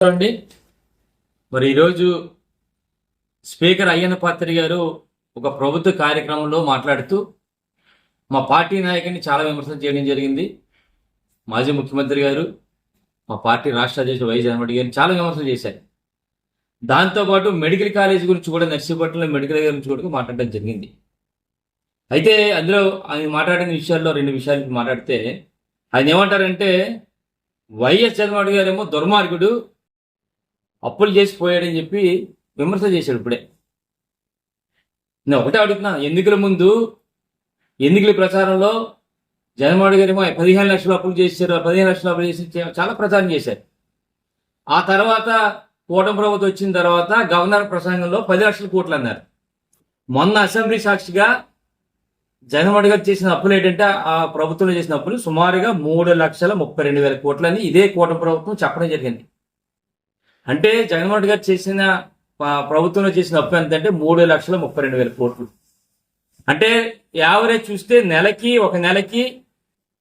అండి. మరి ఈరోజు స్పీకర్ అయ్యన్న పాత్రి గారు ఒక ప్రభుత్వ కార్యక్రమంలో మాట్లాడుతూ మా పార్టీ నాయకుడిని చాలా విమర్శలు చేయడం జరిగింది. మాజీ ముఖ్యమంత్రి గారు మా పార్టీ రాష్ట్ర అధ్యక్షుడు వైఎస్ జగన్మోహన్ గారిని చాలా విమర్శలు చేశారు. దాంతోపాటు మెడికల్ కాలేజ్ గురించి కూడా నర్సీపట్నంలో మెడికల్ గురించి కూడా మాట్లాడడం జరిగింది. అయితే అందులో ఆయన మాట్లాడిన విషయాల్లో రెండు విషయాలు మాట్లాడితే ఆయన ఏమంటారంటే వైఎస్ జగన్మోహన్ గారు ఏమో దుర్మార్గుడు అప్పులు చేసి పోయాడని చెప్పి విమర్శ చేశాడు ఇప్పుడే. నేను ఒకటే అడుగుతున్నా ఎన్నికల ముందు ఎన్నికల ప్రచారంలో జగన్మోహన్ గారు ఏమో పదిహేను లక్షలు అప్పులు చేశారు పదిహేను లక్షలు అప్పులు చేసి చాలా ప్రచారం చేశారు. ఆ తర్వాత కూటమి ప్రభుత్వం వచ్చిన తర్వాత గవర్నర్ ప్రసంగంలో పది లక్షల కోట్లు అన్నారు. మొన్న అసెంబ్లీ సాక్షిగా జగన్మోహన్ గారు చేసిన అప్పులు ఏంటంటే ఆ ప్రభుత్వంలో చేసిన అప్పులు సుమారుగా మూడు లక్షల ముప్పై రెండు వేల కోట్లని ఇదే కూటమి ప్రభుత్వం చెప్పడం జరిగింది. అంటే జగన్మోహన్ గారు చేసిన ప్రభుత్వంలో చేసిన అప్పు ఎంత అంటే మూడు లక్షల ముప్పై రెండు వేల కోట్లు. అంటే యావరేజ్ చూస్తే నెలకి ఒక నెలకి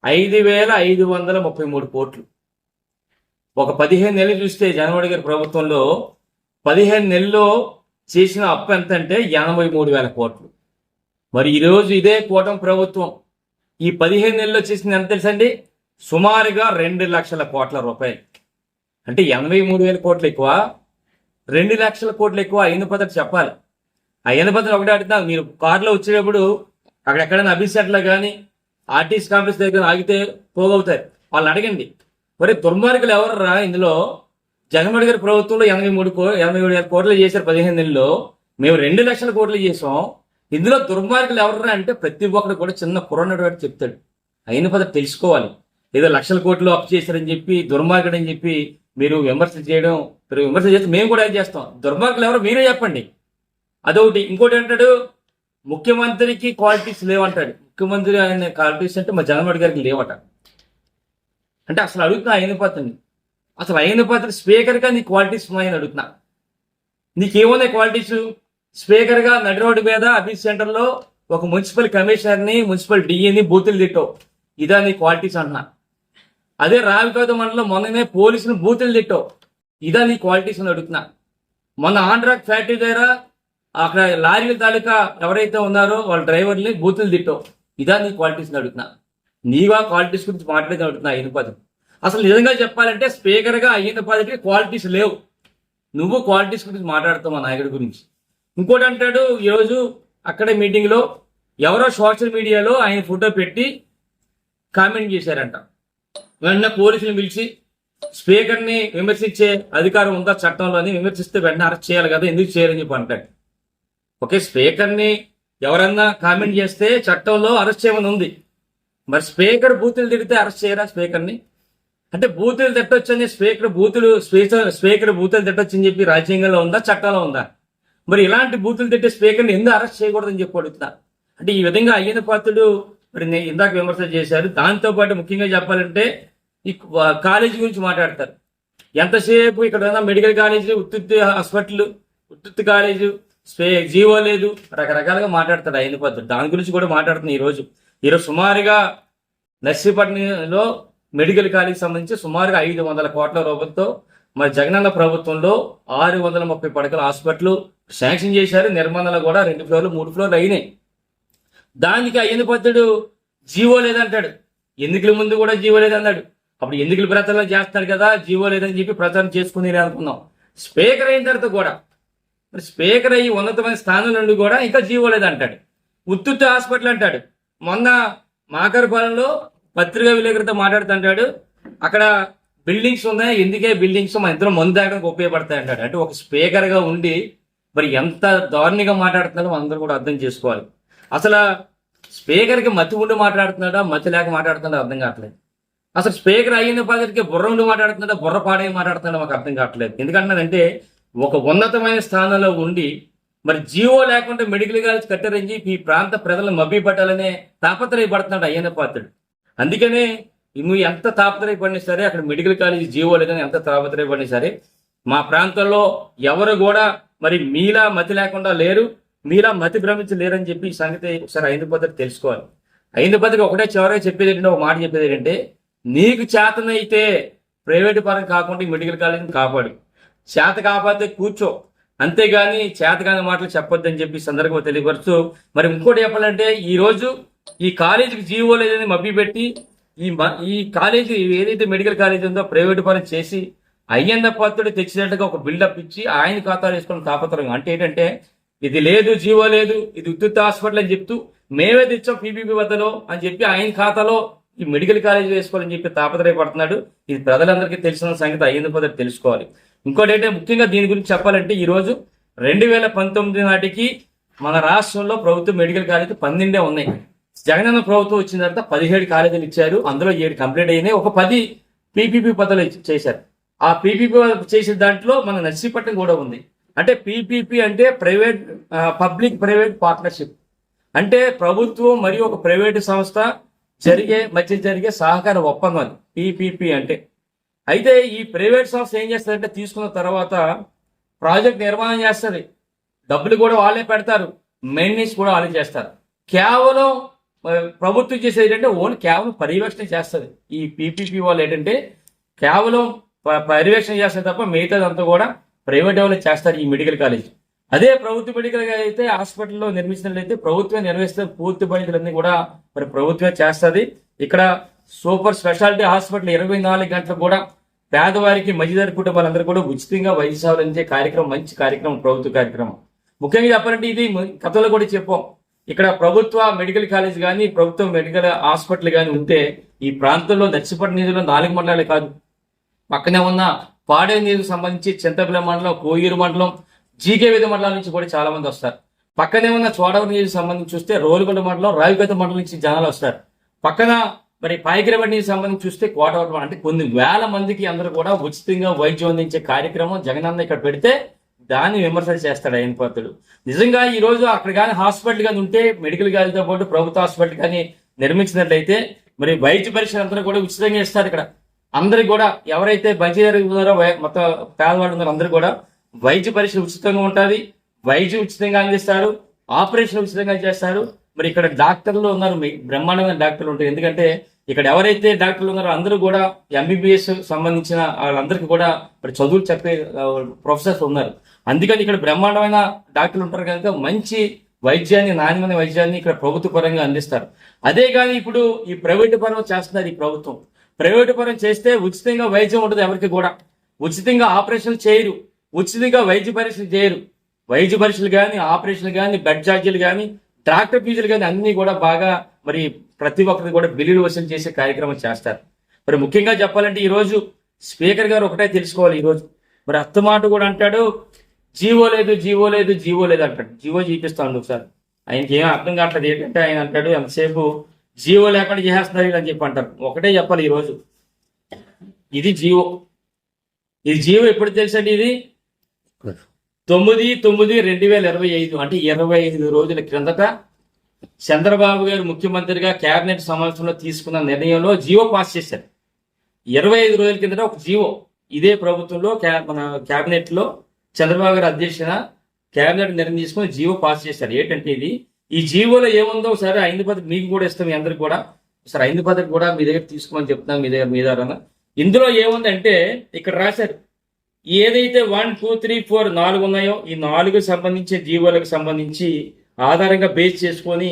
ఐదు వేల ఐదు వందల ముప్పై మూడు కోట్లు. ఒక పదిహేను నెలలు చూస్తే జగన్మోహన్ గారి ప్రభుత్వంలో పదిహేను నెలల్లో చేసిన అప్పు ఎంత అంటే ఎనభై మూడు వేల కోట్లు. మరి ఈరోజు ఇదే కూటమి ప్రభుత్వం. ఈ పదిహేను నెలల్లో చేసింది ఎంత తెలుసండి? సుమారుగా రెండు లక్షల కోట్ల రూపాయలు. అంటే ఎనభై మూడు వేల కోట్లు ఎక్కువ రెండు లక్షల కోట్లు ఎక్కువ అయిన పద్ధతి చెప్పాలి. ఆ అయిన పద్ధతి ఒకటే అడుగుతా మీరు కారులో వచ్చేటప్పుడు అక్కడ ఎక్కడైనా అభిషేట్లో కానీ ఆర్టీసీ కాంప్లెక్స్ దగ్గర ఆగితే పోగవుతారు వాళ్ళని అడగండి. మరి దుర్మార్గులు ఎవరురా ఇందులో? జగన్మోహన్ గారి ప్రభుత్వంలో ఎనభై మూడు కో ఎనభై మూడు వేల కోట్లు చేశారు పదిహేను నెలల్లో. మేము రెండు లక్షల కోట్లు చేసాం ఇందులో దుర్మార్గులు ఎవరురా అంటే ప్రతి ఒక్కరు కూడా చిన్న కుర్రన్నడు చెప్తాడు. అయిన పద తెలుసుకోవాలి. ఏదో లక్షల కోట్లు అప్పు చేశారని చెప్పి దుర్మార్గుడు అని చెప్పి మీరు విమర్శ చేయడం మీరు విమర్శ చేస్తే మేము కూడా ఏం చేస్తాం? దుర్మార్గులు ఎవరో మీరే చెప్పండి. అదొకటి. ఇంకోటి అంటాడు ముఖ్యమంత్రికి క్వాలిటీస్ లేవంటాడు. ముఖ్యమంత్రి ఆయన క్వాలిటీస్ అంటే మా జగన్మోహన్ గారికి లేవట. అంటే అసలు అడుగుతున్నా ఆయన పాత్రని. అసలు ఆయన పాత్ర స్పీకర్గా నీ క్వాలిటీస్ ఉన్నాయని అడుగుతున్నా. నీకేమున్నాయి క్వాలిటీస్ స్పీకర్గా నడి రోడ్డు మీద అభిష్ సెంటర్లో ఒక మున్సిపల్ కమిషనర్ని మున్సిపల్ డిఏని బూతులు తిట్టావు. ఇదా నీ క్వాలిటీస్ అంటున్నా. అదే రావికోత మండలం మొన్ననే పోలీసులు బూతులు తిట్టావు. ఇదా నీ క్వాలిటీస్ అని అడుగుతున్నా. మొన్న ఆంధ్రాక్ ఫ్యాక్టరీ దగ్గర అక్కడ లారీల తాలూకా ఎవరైతే ఉన్నారో వాళ్ళ డ్రైవర్ని బూతులు తిట్టావు. ఇదా నీ క్వాలిటీస్ అని అడుగుతున్నా. నీవా క్వాలిటీస్ గురించి మాట్లాడేది అడుగుతున్నా అయిన పదం అసలు నిజంగా చెప్పాలంటే స్పీకర్గా అయిన పదకి క్వాలిటీస్ లేవు. నువ్వు క్వాలిటీస్ గురించి మాట్లాడతావు మా నాయకుడి గురించి. ఇంకోటి అంటాడు ఈరోజు అక్కడే మీటింగ్లో ఎవరో సోషల్ మీడియాలో ఆయన ఫోటో పెట్టి కామెంట్ చేశారంట. వెంటనే పోలీసులు పిలిచి స్పీకర్ని విమర్శించే అధికారం ఉందా చట్టంలో అని విమర్శిస్తే వెంటనే అరెస్ట్ చేయాలి కదా ఎందుకు చేయాలని చెప్పి అంటాడు. ఓకే స్పీకర్ని ఎవరన్నా కామెంట్ చేస్తే చట్టంలో అరెస్ట్ చేయమని ఉంది. మరి స్పీకర్ బూతులు తిడితే అరెస్ట్ చేయరా స్పీకర్ని? అంటే బూతులు తిట్టొచ్చని స్పీకర్ బూతులు స్పీకర్ స్పీకర్ బూతులు తిట్టొచ్చని చెప్పి రాజ్యాంగంలో ఉందా చట్టంలో ఉందా? మరి ఇలాంటి బూతులు తిట్టే స్పీకర్ని ఎందుకు అరెస్ట్ చేయకూడదని చెప్పి అడుగుతున్నా అంటే ఈ విధంగా అయ్యన పాత్రుడు మరి ఇందాక విమర్శ చేశారు. దాంతోపాటు ముఖ్యంగా చెప్పాలంటే ఈ కాలేజీ గురించి మాట్లాడతారు. ఎంతసేపు ఇక్కడ మెడికల్ కాలేజీ ఉత్తుత్తి హాస్పిటల్ ఉత్తుత్తి కాలేజీ స్పే జీవో లేదు రకరకాలుగా మాట్లాడతారు ఆయన పద్ధతి. దాని గురించి కూడా మాట్లాడుతుంది ఈరోజు. ఈరోజు సుమారుగా నర్సీపట్నంలో మెడికల్ కాలేజీకి సంబంధించి సుమారుగా ఐదు వందల కోట్ల రూపాయలతో మరి జగనన్న ప్రభుత్వంలో ఆరు వందల ముప్పై పడకల హాస్పిటల్ శాంక్షన్ చేశారు. నిర్మాణాలు కూడా రెండు ఫ్లోర్లు మూడు ఫ్లోర్లు అయినాయి. దానికి అయ్యని పద్ధతుడు జీవో లేదంటాడు. ఎన్నికల ముందు కూడా జీవో లేదన్నాడు. అప్పుడు ఎన్నికల ప్రచారం చేస్తాడు కదా జీవో లేదని చెప్పి ప్రచారం చేసుకుని అనుకున్నాం. స్పీకర్ అయిన తర్వాత కూడా మరి స్పీకర్ అయ్యి ఉన్నతమైన స్థానం నుండి కూడా ఇంకా జీవో లేదంటాడు. ఉత్తుత్తి హాస్పిటల్ అంటాడు. మొన్న మాకరపాలెంలో పత్రికా విలేకరులతో మాట్లాడుతుంటాడు. అక్కడ బిల్డింగ్స్ ఉన్నాయి ఎందుకే బిల్డింగ్స్? మన ఇద్దరు మందు తాగడానికి ఉపయోగపడతాయి అంటాడు. అంటే ఒక స్పీకర్గా ఉండి మరి ఎంత దారుణంగా మాట్లాడుతున్నాడో మనందరూ కూడా అర్థం చేసుకోవాలి. అసలు స్పీకర్కి మతి ఉండి మాట్లాడుతున్నాడా మతి లేక మాట్లాడుతున్నాడా అర్థం కావట్లేదు. అసలు స్పీకర్ అయిన పద్ధతికి బుర్ర ఉండి మాట్లాడుతున్నాడా బుర్ర పాడే మాట్లాడుతున్నాడో మాకు అర్థం కావట్లేదు. ఎందుకంటున్నానంటే ఒక ఉన్నతమైన స్థానంలో ఉండి మరి జీవో లేకుండా మెడికల్ కాలేజ్ కట్టారని చెప్పి ఈ ప్రాంత ప్రజలను మభ్య పట్టాలనే తాపత్రయపడుతున్నాడు అయ్యన్న పాత్రుడు. అందుకనే నువ్వు ఎంత తాపత్రయపడినా సరే అక్కడ మెడికల్ కాలేజ్ జీవో లేదని ఎంత తాపత్రయపడినా సరే మా ప్రాంతంలో ఎవరు కూడా మరి మీలా మతి లేకుండా లేరు. మీలా మతి భ్రమించి లేరని చెప్పి ఈ సంగతి ఒకసారి ఐదు పద్ధతి తెలుసుకోవాలి. ఐదు పద్ధతి ఒకటే చివరిగా చెప్పేది ఏంటంటే ఒక మాట చెప్పేది ఏంటంటే నీకు చేతనైతే ప్రైవేట్ పరం కాకుండా మెడికల్ కాలేజీని కాపాడు. చేత కాపాడితే కూర్చో. అంతేగాని చేతగాని మాటలు చెప్పొద్దని చెప్పి సందర్భంగా తెలియపరుస్తూ మరి ఇంకోటి చెప్పాలంటే ఈ రోజు ఈ కాలేజీకి జీవో లేదని మభ్య పెట్టి ఈ మ- ఈ కాలేజీ ఏదైతే మెడికల్ కాలేజీ ఉందో ప్రైవేట్ పరం చేసి అయ్యన్న పాత్రుడు తెచ్చినట్టుగా ఒక బిల్డప్ ఇచ్చి ఆయన ఖాతాలు వేసుకుని తాపత్రం అంటే ఏంటంటే ఇది లేదు జీవో లేదు ఇది ఉద్యుత్ హాస్పిటల్ అని చెప్తూ మేమే తెచ్చాం పీపీపీ వద్దలో అని చెప్పి ఆయన ఖాతాలో ఈ మెడికల్ కాలేజ్ వేసుకోవాలని చెప్పి తాపత్రయపడుతున్నాడు. ఇది ప్రజలందరికీ తెలిసిన సంగతి అయ్యింది పదవి తెలుసుకోవాలి. ఇంకోటి ఏంటంటే ముఖ్యంగా దీని గురించి చెప్పాలంటే ఈరోజు రెండు వేల పంతొమ్మిది నాటికి మన రాష్ట్రంలో ప్రభుత్వ మెడికల్ కాలేజ్ పన్నెండే ఉన్నాయి. జగనన్న ప్రభుత్వం వచ్చిన తర్వాత పదిహేడు కాలేజీలు ఇచ్చారు. అందులో ఏడు కంప్లీట్ అయినాయి. ఒక పది పీపీపీ పదవులు చేశారు. ఆ పీపీపీ చేసిన దాంట్లో మన నర్సీపట్నం కూడా ఉంది. అంటే పీపీపీ అంటే ప్రైవేట్ పబ్లిక్ ప్రైవేట్ పార్ట్నర్షిప్. అంటే ప్రభుత్వం మరియు ఒక ప్రైవేటు సంస్థ జరిగే మధ్య జరిగే సహకార ఒప్పందం అది పీపీపీ అంటే. అయితే ఈ ప్రైవేట్ సంస్థ ఏం చేస్తుందంటే తీసుకున్న తర్వాత ప్రాజెక్ట్ నిర్మాణం చేస్తుంది. డబ్బులు కూడా వాళ్ళే పెడతారు. మెయింటెనెన్స్ కూడా వాళ్ళే చేస్తారు. కేవలం ప్రభుత్వం చేసేది ఏంటంటే ఓన్లీ కేవలం పర్యవేక్షణ చేస్తుంది. ఈ పీపీపీ వాళ్ళు ఏంటంటే కేవలం ప- పర్యవేక్షణ చేస్తారు తప్ప మిగతాదంతా కూడా ప్రైవేట్ వాళ్ళు చేస్తారు ఈ మెడికల్ కాలేజ్. అదే ప్రభుత్వ మెడికల్ అయితే హాస్పిటల్లో నిర్మించినట్లయితే ప్రభుత్వం నిర్వహిస్తే పూర్తి బాధ్యతలన్నీ కూడా మరి ప్రభుత్వమే చేస్తుంది. ఇక్కడ సూపర్ స్పెషాలిటీ హాస్పిటల్ ఇరవై నాలుగు గంటలు కూడా పేదవారికి మధ్యదారి కుటుంబాలందరూ కూడా ఉచితంగా వైద్య సేవలు అందించే కార్యక్రమం మంచి కార్యక్రమం ప్రభుత్వ కార్యక్రమం. ముఖ్యంగా చెప్పాలంటే ఇది కథలో కూడా చెప్పాం. ఇక్కడ ప్రభుత్వ మెడికల్ కాలేజ్ కానీ ప్రభుత్వ మెడికల్ హాస్పిటల్ కానీ ఉంటే ఈ ప్రాంతంలో దచ్చిపట్నం నిధులు నాలుగు మండలాలు కాదు. పక్కనే ఉన్న పాడే నీరుకు సంబంధించి చింతపిల్ల మండలం కోయూరు మండలం జీకే విధ మండలం నుంచి కూడా చాలా మంది వస్తారు. పక్కనే ఉన్న చోడవరం నీరుకు సంబంధించి చూస్తే రోలుగొండ మండలం రావిగత మండలం నుంచి జనాలు వస్తారు. పక్కన మరి పాయకిరబడి నీరుకు సంబంధించి చూస్తే కోటవరం అంటే కొన్ని వేల మందికి అందరూ కూడా ఉచితంగా వైద్యం అందించే కార్యక్రమం జగనన్న ఇక్కడ పెడితే దాన్ని విమర్శలు చేస్తాడు ఆయన పాత్రుడు నిజంగా ఈ రోజు అక్కడ కానీ హాస్పిటల్ కానీ ఉంటే మెడికల్ కాలేజీతో పాటు ప్రభుత్వ హాస్పిటల్ కానీ నిర్మించినట్లయితే మరి వైద్య పరీక్షలు అందరూ కూడా ఉచితంగా ఇస్తారు ఇక్కడ. అందరికి కూడా ఎవరైతే బడ్జెట్ జరుగుతున్నారో మొత్తం పేదవాళ్ళు ఉన్నారో అందరూ కూడా వైద్య పరీక్ష ఉచితంగా ఉంటుంది. వైద్యం ఉచితంగా అందిస్తారు. ఆపరేషన్ ఉచితంగా చేస్తారు. మరి ఇక్కడ డాక్టర్లు ఉన్నారు. మీ బ్రహ్మాండమైన డాక్టర్లు ఉంటారు ఎందుకంటే ఇక్కడ ఎవరైతే డాక్టర్లు ఉన్నారో అందరూ కూడా ఎంబీబీఎస్ సంబంధించిన వాళ్ళందరికీ కూడా మరి చదువులు చెప్పే ప్రొఫెసర్స్ ఉన్నారు. అందుకని ఇక్కడ బ్రహ్మాండమైన డాక్టర్లు ఉంటారు కనుక మంచి వైద్యాన్ని నాణ్యమైన వైద్యాన్ని ఇక్కడ ప్రభుత్వ పరంగా అందిస్తారు. అదే కానీ ఇప్పుడు ఈ ప్రైవేటు పరంగా చేస్తున్నారు ఈ ప్రభుత్వం. ప్రైవేటు పరం చేస్తే ఉచితంగా వైద్యం ఉంటుంది ఎవరికి కూడా. ఉచితంగా ఆపరేషన్లు చేయరు. ఉచితంగా వైద్య పరీక్షలు చేయరు. వైద్య పరీక్షలు కానీ ఆపరేషన్లు కానీ బెడ్ ఛార్జీలు కానీ డాక్టర్ ఫీజులు కానీ అన్ని కూడా బాగా మరి ప్రతి ఒక్కరికి కూడా బిల్లులు వసూలు చేసే కార్యక్రమం చేస్తారు. మరి ముఖ్యంగా చెప్పాలంటే ఈరోజు స్పీకర్ గారు ఒకటే తెలుసుకోవాలి ఈరోజు. మరి అత్తమాట కూడా అంటాడు జీవో లేదు జీవో లేదు జీవో లేదు అంటాడు. జీవో చూపిస్తాను ఒకసారి. ఆయనకి ఏం అర్థం కావట్లేదు. ఏంటంటే ఆయన అంటాడు ఎంతసేపు జీవో లేకుండా చేస్తున్నారు అని చెప్పి అంటారు. ఒకటే చెప్పాలి ఈరోజు. ఇది జీవో. ఇది జీవో ఎప్పుడు తెలుసండి ఇది? తొమ్మిది తొమ్మిది రెండు వేల ఇరవై ఐదు. అంటే ఇరవై ఐదు రోజుల క్రిందట చంద్రబాబు గారు ముఖ్యమంత్రిగా కేబినెట్ సమావేశంలో తీసుకున్న నిర్ణయంలో జీవో పాస్ చేశారు. ఇరవై ఐదు రోజుల కిందట ఒక జీవో. ఇదే ప్రభుత్వంలో క్యా- మన కేబినెట్ చంద్రబాబు గారు అధ్యక్షన కేబినెట్ నిర్ణయం తీసుకుని జీవో పాస్ చేశారు. ఏంటంటే ఇది? ఈ జీవోలో ఏముందో సరే ఐదు పద్ధతి మీకు కూడా ఇస్తాం మీ అందరికి కూడా. సరే ఐదు పద్ధతి కూడా మీ దగ్గర తీసుకోమని చెప్తున్నాం మీ దగ్గర మీ దగ్గర ఇందులో ఏముందంటే ఇక్కడ రాశారు ఏదైతే వన్ టూ త్రీ ఫోర్ నాలుగు ఉన్నాయో ఈ నాలుగు సంబంధించి జీవోలకు సంబంధించి ఆధారంగా బేస్ చేసుకొని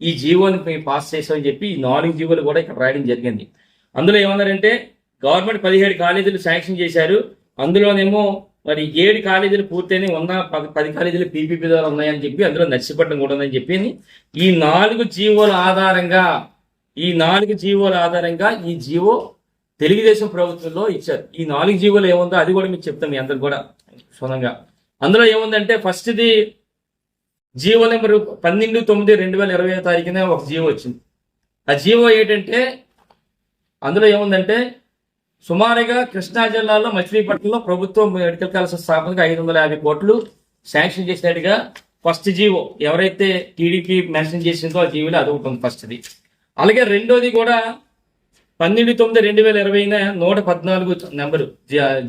ఈ జీవోని మేము పాస్ చేసామని చెప్పి ఈ నాలుగు జీవోలు కూడా ఇక్కడ రాయడం జరిగింది. అందులో ఏమన్నారంటే గవర్నమెంట్ పదిహేడు కాలేజీలు శాంక్షన్ చేశారు. అందులోనేమో మరి ఏడు కాలేజీలు పూర్తయినాయి ఉన్న పది పది కాలేజీలు పీపీపీ ద్వారా ఉన్నాయని చెప్పి అందులో నర్సిపట్నం కూడా ఉందని చెప్పి ఈ నాలుగు జీవోల ఆధారంగా ఈ నాలుగు జీవోల ఆధారంగా ఈ జీవో తెలుగుదేశం ప్రభుత్వంలో ఇచ్చారు. ఈ నాలుగు జీవోలు ఏముందో అది కూడా మీకు చెప్తాం మీ అందరు కూడా సొంతంగా అందులో ఏముందంటే ఫస్ట్ది జీవో నెంబర్ పన్నెండు తొమ్మిది రెండు వేల ఇరవై తారీఖున ఒక జీవో వచ్చింది. ఆ జీవో ఏంటంటే అందులో ఏముందంటే సుమారుగా కృష్ణా జిల్లాలో మచిలీపట్నంలో ప్రభుత్వం మెడికల్ కాలేజ్ స్థాపనకు ఐదు వందల యాభై కోట్లు శాంక్షన్ చేసినట్టుగా ఫస్ట్ జీవో ఎవరైతే టీడీపీ మెన్షన్ చేసిందో ఆ జీవోలో అది ఉంటుంది ఫస్ట్ది. అలాగే రెండోది కూడా పన్నెండు తొమ్మిది రెండు వేల ఇరవైన నూట పద్నాలుగు నెంబరు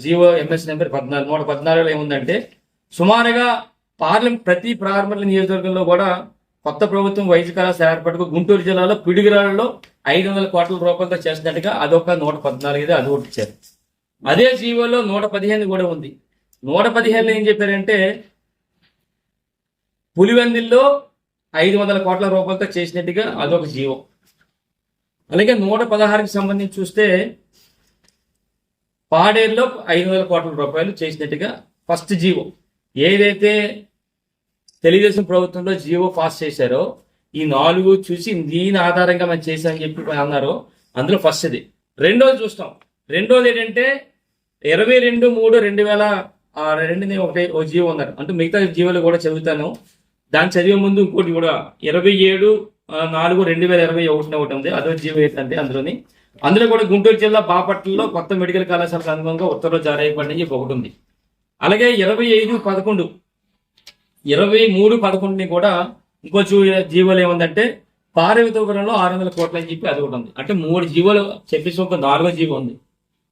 జియో ఎంఎస్ నెంబర్ పద్నాలుగు నూట పద్నాలుగులో ఏముందంటే సుమారుగా పార్లమెంట్ ప్రతి ప్రారంభ నియోజకవర్గంలో కూడా కొత్త ప్రభుత్వం వైద్య కళాశాల ఏర్పాటుకు గుంటూరు జిల్లాలో పిడుగురాళ్ళలో ఐదు వందల కోట్ల రూపాయలతో చేసినట్టుగా అదొక నూట పద్నాలుగు ఇది అది ఒకటి ఇచ్చారు. అదే జీవోలో నూట పదిహేను కూడా ఉంది. నూట పదిహేనులో ఏం చెప్పారంటే పులివెందుల్లో ఐదు వందల కోట్ల రూపాయలతో చేసినట్టుగా అదొక జీవో. అలాగే నూట పదహారుకి సంబంధించి చూస్తే పాడేరులో ఐదు వందల కోట్ల రూపాయలు చేసినట్టుగా ఫస్ట్ జీవో. ఏదైతే తెలుగుదేశం ప్రభుత్వంలో జీవో పాస్ చేశారో ఈ నాలుగు చూసి దీని ఆధారంగా మనం చేశామని చెప్పి అన్నారు అందులో ఫస్ట్ ఇది రెండోది చూస్తాం. రెండోది ఏంటంటే ఇరవై రెండు మూడు రెండు వేల రెండుని ఒకటి ఓ జీవో ఉన్నారు అంటే మిగతా జీవోలు కూడా చదువుతాను. దాన్ని చదివే ముందు ఇంకోటి కూడా ఇరవై ఏడు నాలుగు రెండు వేల ఇరవై ఒకటిన ఒకటి ఉంది. అదో జీవో ఏంటంటే అందులోని. అందులో కూడా గుంటూరు జిల్లా బాపట్లలో కొత్త మెడికల్ కళాశాలకు అనుగుణంగా ఉత్తర్వులు జారీ అయిపోయిందని చెప్పి ఒకటి ఉంది. అలాగే ఇరవై ఐదు పదకొండు ఇరవై మూడు పదకొండుని కూడా ఇంకో చూ జీవోలు ఏముందంటే పారవితపురంలో ఆరు వందల కోట్లు అని చెప్పి అది కూడా ఉంది. అంటే మూడు జీవోలు చెప్పేసి ఒక నాలుగో జీవో ఉంది.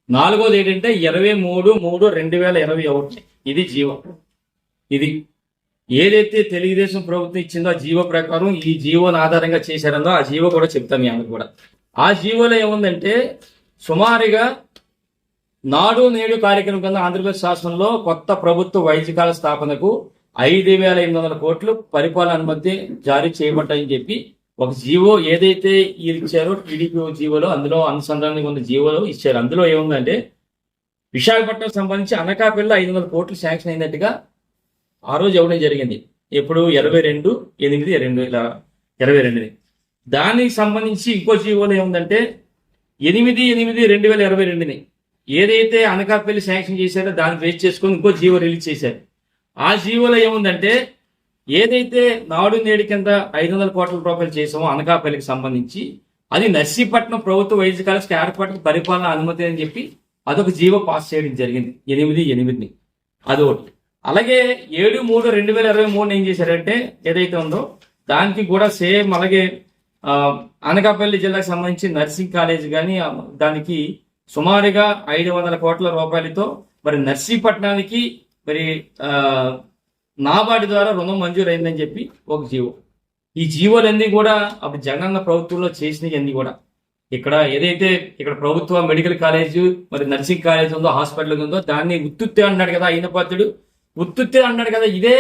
నాలుగోది ఏంటంటే ఇరవై మూడు మూడు రెండు వేల ఇరవై ఒకటి. ఇది జీవో. ఇది ఏదైతే తెలుగుదేశం ప్రభుత్వం ఇచ్చిందో ఆ జీవో ప్రకారం ఈ జీవోని ఆధారంగా చేశారందో ఆ జీవో కూడా చెప్తాం మీ కూడా. ఆ జీవోలో ఏముందంటే సుమారుగా నాడు నేడు కార్యక్రమం కింద ఆంధ్రప్రదేశ్ శాసనంలో కొత్త ప్రభుత్వ వైద్యకాల స్థాపనకు ఐదు వేల ఎనిమిది వందల కోట్లు పరిపాలన అనుమతి జారీ చేయబడ్డాయని చెప్పి ఒక జీవో ఏదైతే ఇచ్చారో టీడీపీ జీవోలో అందులో అనుసంధానంగా ఉన్న జీవోలో ఇచ్చారు. అందులో ఏముందంటే విశాఖపట్నం సంబంధించి అనకాపల్లిలో ఐదు వందల కోట్లు శాంక్షన్ అయినట్టుగా ఆ రోజు ఇవ్వడం జరిగింది. ఎప్పుడు ఇరవై రెండు ఎనిమిది రెండు వేల ఇరవై రెండుది. దానికి సంబంధించి ఇంకో జీవోలో ఏముందంటే ఎనిమిది ఎనిమిది రెండు వేల ఇరవై రెండుని ఏదైతే అనకాపల్లి శాంక్షన్ చేశారో దాన్ని బేస్ చేసుకొని ఇంకో జీవో రిలీజ్ చేశారు. ఆ జీవోలో ఏముందంటే ఏదైతే నాడు నేడు కింద ఐదు వందల కోట్ల రూపాయలు చేసామో అనకాపల్లికి సంబంధించి అది నర్సీపట్నం ప్రభుత్వ వైద్య కాలేజ్కి ఏర్పాటుకు పరిపాలన అనుమతి అని చెప్పి అదొక జీవో పాస్ చేయడం జరిగింది. ఎనిమిది ఎనిమిదిని. అది ఒకటి. అలాగే ఏడు మూడు రెండు వేల ఇరవై మూడు ఏం చేశారంటే ఏదైతే ఉందో దానికి కూడా సేమ్ అలాగే అనకాపల్లి జిల్లాకు సంబంధించి నర్సింగ్ కాలేజ్ కానీ దానికి సుమారుగా ఐదు వందల కోట్ల రూపాయలతో మరి నర్సీపట్నానికి మరి ఆ, నాబార్డు ద్వారా రుణం మంజూరైందని చెప్పి ఒక జీవో. ఈ జీవోలన్నీ కూడా అప్పుడు జగనన్న ప్రభుత్వంలో చేసినవన్నీ కూడా. ఇక్కడ ఏదైతే ఇక్కడ ప్రభుత్వ మెడికల్ కాలేజ్ మరి నర్సింగ్ కాలేజ్ ఉందో హాస్పిటల్ ఉందో దాన్ని ఉత్తుత్తే అన్నాడు కదా అయినపాత్రుడు ఉత్తుత్తే అన్నాడు కదా ఇదే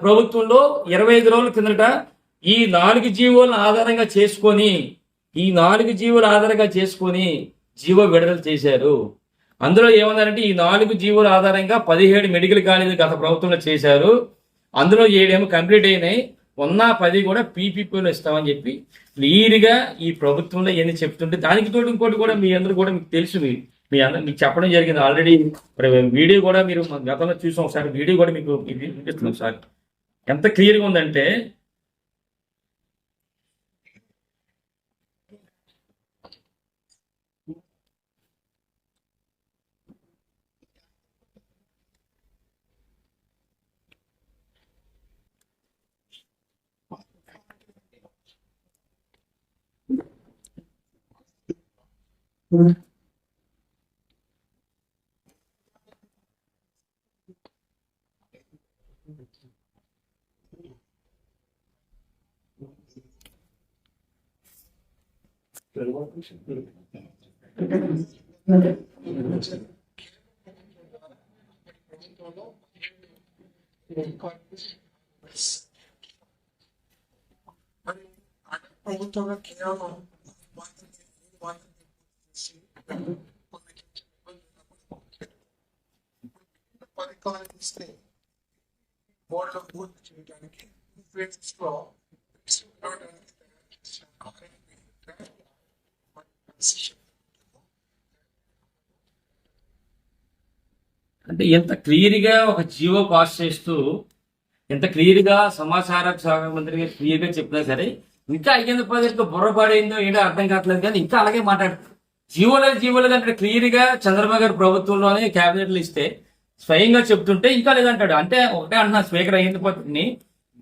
ప్రభుత్వంలో ఇరవై ఐదు రోజుల కిందట ఈ నాలుగు జీవోలను ఆధారంగా చేసుకొని ఈ నాలుగు జీవోల ఆధారంగా చేసుకొని జీవో విడుదల చేశారు. అందులో ఏమన్నారంటే ఈ నాలుగు జీవోల ఆధారంగా పదిహేడు మెడికల్ కాలేజీలు గత ప్రభుత్వంలో చేశారు. అందులో ఏడేమో కంప్లీట్ అయినాయి. ఉన్న పది కూడా పీపీపీలో ఇస్తామని చెప్పి క్లియర్గా ఈ ప్రభుత్వంలో ఇవన్నీ చెప్తుంటే దానికి తోడు ఇంకోటి కూడా మీ అందరూ కూడా మీకు తెలుసు. మీ మీ అందరూ మీకు చెప్పడం జరిగింది ఆల్రెడీ వీడియో కూడా మీరు గతంలో చూసాం ఒకసారి. వీడియో కూడా మీకు మీకు వినిపిస్తుంది ఒకసారి. ఎంత క్లియర్గా ఉందంటే మరి అటు ప్రభుత్వంలో కేవలం పరికరాలు ఇస్తే బోర్డులో పూర్తి అంటే ఎంత క్లియర్గా ఒక జీవో పాస్ చేస్తూ ఎంత క్లియర్గా సమాచార శాఖ మంత్రి గారు క్లియర్గా చెప్పినా సరే ఇంకా ఐదు ప్రాజెక్టు బుర్రపాడైందో ఏంటో అర్థం కావట్లేదు కానీ ఇంకా అలాగే మాట్లాడుతుంది జీవోలు జీవోలు అంటే క్లియర్గా చంద్రబాబు గారు ప్రభుత్వంలోనే క్యాబినెట్లు ఇస్తే స్వయంగా చెప్తుంటే ఇంకా లేదంటాడు. అంటే ఒకటే అంటున్నా స్పీకర్ అయ్యింది పత్రిని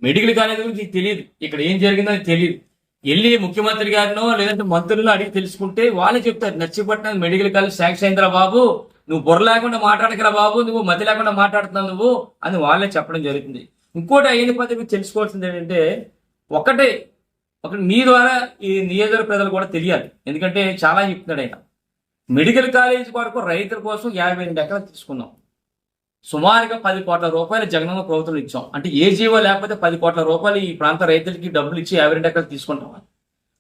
మెడికల్ కాలేజ్ గురించి తెలియదు. ఇక్కడ ఏం జరిగిందో తెలియదు. వెళ్ళి ముఖ్యమంత్రి గారినో లేదంటే మంత్రులను అడిగి తెలుసుకుంటే వాళ్ళే చెప్తారు. నర్సీపట్నం మెడికల్ కాలేజ్ శాంక్షన్ అయిందిరా బాబు. నువ్వు బుర్ర లేకుండా మాట్లాడకరా బాబు. నువ్వు మతి లేకుండా మాట్లాడుతున్నావు నువ్వు అని వాళ్ళే చెప్పడం జరుగుతుంది. ఇంకోటి అయిన పదవి తెలుసుకోవాల్సింది ఏంటంటే ఒకటే ఒక మీ ద్వారా ఈ నియోజకవర్గ ప్రజలు కూడా తెలియాలి. ఎందుకంటే చాలా చెప్తున్నాడు ఆయన. మెడికల్ కాలేజ్ వరకు రైతుల కోసం యాభై ఎనిమిది ఎకరాలు తీసుకున్నాం. సుమారుగా పది కోట్ల రూపాయలు జగనన్న ప్రభుత్వం ఇచ్చాం. అంటే ఏ జీవో లేకపోతే పది కోట్ల రూపాయలు ఈ ప్రాంత రైతులకి డబ్బులు ఇచ్చి యాభై రెండు ఎకరాలు తీసుకుంటాం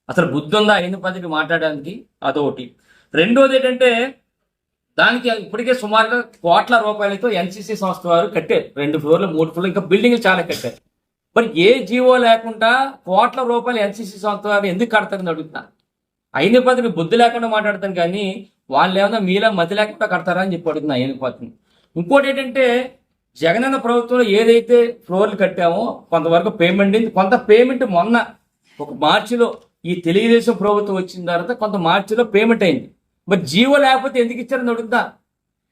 అసలు బుద్ధి ఉందా ఐదు పదికి మాట్లాడడానికి? అదొకటి. రెండోది ఏంటంటే దానికి ఇప్పటికే సుమారుగా కోట్ల రూపాయలతో ఎన్సీసీ సంస్థ వారు కట్టారు. రెండు ఫ్లోర్లు మూడు ఫ్లోర్లు ఇంకా బిల్డింగ్లు చాలా కట్టారు. మరి ఏ జీవో లేకుండా కోట్ల రూపాయలు ఎన్సీసీ సంస్థ వారు ఎందుకు కడతారని అడుగుతున్నా. అయిన పదికి బుద్ధి లేకుండా మాట్లాడతాను కానీ వాళ్ళు ఏమన్నా మీలా మతి లేకుండా కడతారా అని చెప్పి అడుగుతున్నా అయిన పదిని ఇంకోటి ఏంటంటే జగనన్న ప్రభుత్వంలో ఏదైతే ఫ్లోర్లు కట్టామో కొంతవరకు పేమెంట్ అయింది కొంత పేమెంట్ మొన్న ఒక మార్చిలో ఈ తెలుగుదేశం ప్రభుత్వం వచ్చిన తర్వాత కొంత మార్చిలో పేమెంట్ అయింది. మరి జీవో లేకపోతే ఎందుకు ఇచ్చారని అడుగుతా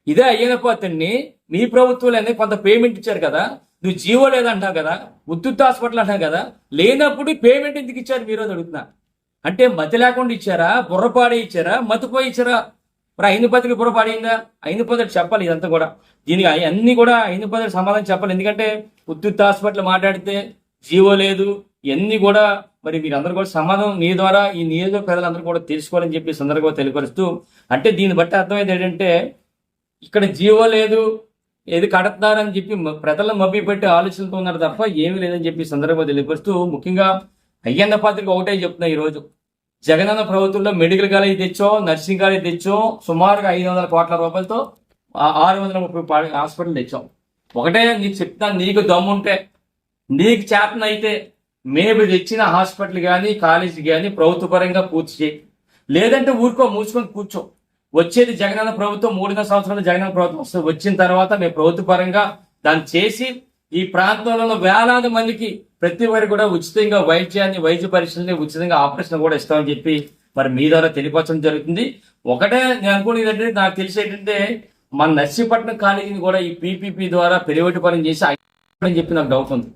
ఇదే అయ్యనప్ప మీ మీ ప్రభుత్వంలోనే కొంత పేమెంట్ ఇచ్చారు కదా. నువ్వు జీవో లేదంటావు కదా ఉత్తుత్ హాస్పిటల్ అంటావు కదా లేనప్పుడు పేమెంట్ ఎందుకు ఇచ్చారు? మీరు అడుగుతున్నా. అంటే మతి లేకుండా ఇచ్చారా? బుర్రపాడే ఇచ్చారా? మతిపోయి ఇచ్చారా? మరి ఐదు పదికి బుర్రపాడైందా? ఐదు పదటి చెప్పాలి ఇదంతా కూడా. దీనికి అయి- అన్ని కూడా ఐదు పదటి సమాధానం చెప్పాలి. ఎందుకంటే ఉత్తుత్ హాస్పిటల్ మాట్లాడితే జీవో లేదు ఇవన్నీ కూడా మరి మీరందరూ కూడా సమాధానం మీ ద్వారా ఈ నియోజక ప్రజలందరూ కూడా తెలుసుకోవాలని చెప్పి సందర్భంగా తెలియపరుస్తూ అంటే దీన్ని బట్టి అర్థమైంది ఏంటంటే ఇక్కడ జీవో లేదు ఏది కడుతున్నారని చెప్పి ప్రజలను మభ్య పెట్టి ఆలోచనతో ఉన్నారు తప్ప ఏమీ లేదని చెప్పి సందర్భంగా తెలియపరుస్తూ ముఖ్యంగా అయ్యన్న పాత్రికి ఒకటే చెప్తున్నా ఈరోజు జగనన్న ప్రభుత్వంలో మెడికల్ కాలేజ్ తెచ్చో నర్సింగ్ కాలేజ్ తెచ్చో సుమారుగా ఐదు వందల కోట్ల రూపాయలతో ఆరు వందల ముప్పై హాస్పిటల్ తెచ్చాం. ఒకటే నీకు చెప్తాను నీకు దమ్ముంటే నీకు చేతనైతే మేము తెచ్చిన హాస్పిటల్ కానీ కాలేజీ కానీ ప్రభుత్వ పరంగా పూర్తి చేయి. లేదంటే ఊరుకో మూసుకొని కూర్చో. వచ్చేది జగనన్న ప్రభుత్వం మూడున్నర సంవత్సరాలు జగనన్న ప్రభుత్వం వస్తుంది. వచ్చిన తర్వాత మేము ప్రభుత్వ పరంగా దాన్ని చేసి ఈ ప్రాంతంలో వేలాది మందికి ప్రతి వారికి కూడా ఉచితంగా వైద్యాన్ని వైద్య పరీక్షల్ని ఉచితంగా ఆపరేషన్ కూడా ఇస్తామని చెప్పి మరి మీ ద్వారా తెలియపరచడం జరుగుతుంది. ఒకటే నేను అనుకునేది ఏంటంటే నాకు తెలిసి ఏంటంటే మన నర్సీపట్నం కాలేజీని కూడా ఈ పీపీపీ ద్వారా ప్రైవేట్ పరం చేసి అని చెప్పి నాకు డౌట్ ఉంది.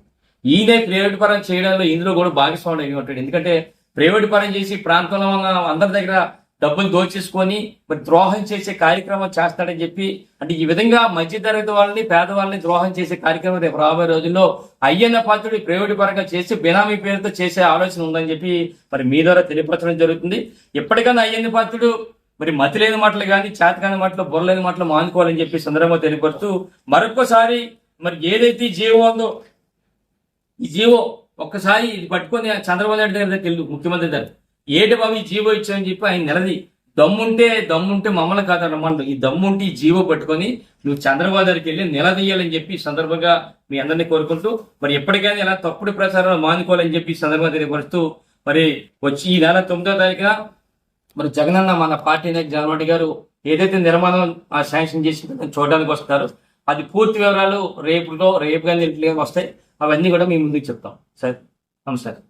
ఈయనే ప్రైవేట్ పరం చేయడంలో ఇందులో కూడా భాగస్వామి అయి ఉంటాడు ఎందుకంటే ప్రైవేట్ పరం చేసి ప్రాంతంలో ఉన్న అందరి దగ్గర డబ్బులు దోచేసుకొని మరి ద్రోహం చేసే కార్యక్రమం చేస్తాడని చెప్పి అంటే ఈ విధంగా మధ్యతరగతి వాళ్ళని పేదవాళ్ళని ద్రోహం చేసే కార్యక్రమం రేపు రాబోయే రోజుల్లో అయ్యన్న పాత్రుడు ప్రైవేటు పరంగా చేసి బినామీ పేరుతో చేసే ఆలోచన ఉందని చెప్పి మరి మీ ద్వారా తెలియపరచడం జరుగుతుంది. ఎప్పటికైనా అయ్యన్న పాత్రుడు మరి మతి లేని మాటలు కానీ చేతకాని మాటలు బుర్రలేని మాటలు మానుకోవాలని చెప్పి సందర్భంగా తెలియపరుస్తూ మరొకసారి మరి ఏదైతే జీవో ఉందో ఈ జీవో ఒక్కసారి ఇది పట్టుకొని చంద్రబాబు నాయుడు దగ్గర తెలుగు ముఖ్యమంత్రి దగ్గర ఏటి బాబు ఈ జీవో ఇచ్చామని చెప్పి ఆయన నిలది. దమ్ముంటే దమ్ముంటే మమ్మల్ని కాదన్నమాట ఈ దమ్ముంటే ఈ జీవో పట్టుకొని నువ్వు చంద్రబాబు దగ్గరికి వెళ్ళి నిలదీయాలని చెప్పి సందర్భంగా మీ అందరినీ కోరుకుంటూ మరి ఎప్పటికైనా ఇలా తప్పుడు ప్రచారాలు మానుకోవాలని చెప్పి సందర్భంగా తెలియపరుస్తూ మరి వచ్చి ఈ నెల తొమ్మిదో తారీఖున మరి జగనన్న మన పార్టీ నాయకు జగన్మోహన్ గారు ఏదైతే నిర్మాణం ఆ శాంక్షన్ చేసి చూడడానికి వస్తారు అది పూర్తి వివరాలు రేపులో రేపు కానీ కానీ వస్తాయి. అవన్నీ కూడా మీ ముందుకు చెప్తాం. సరే నమస్కారం.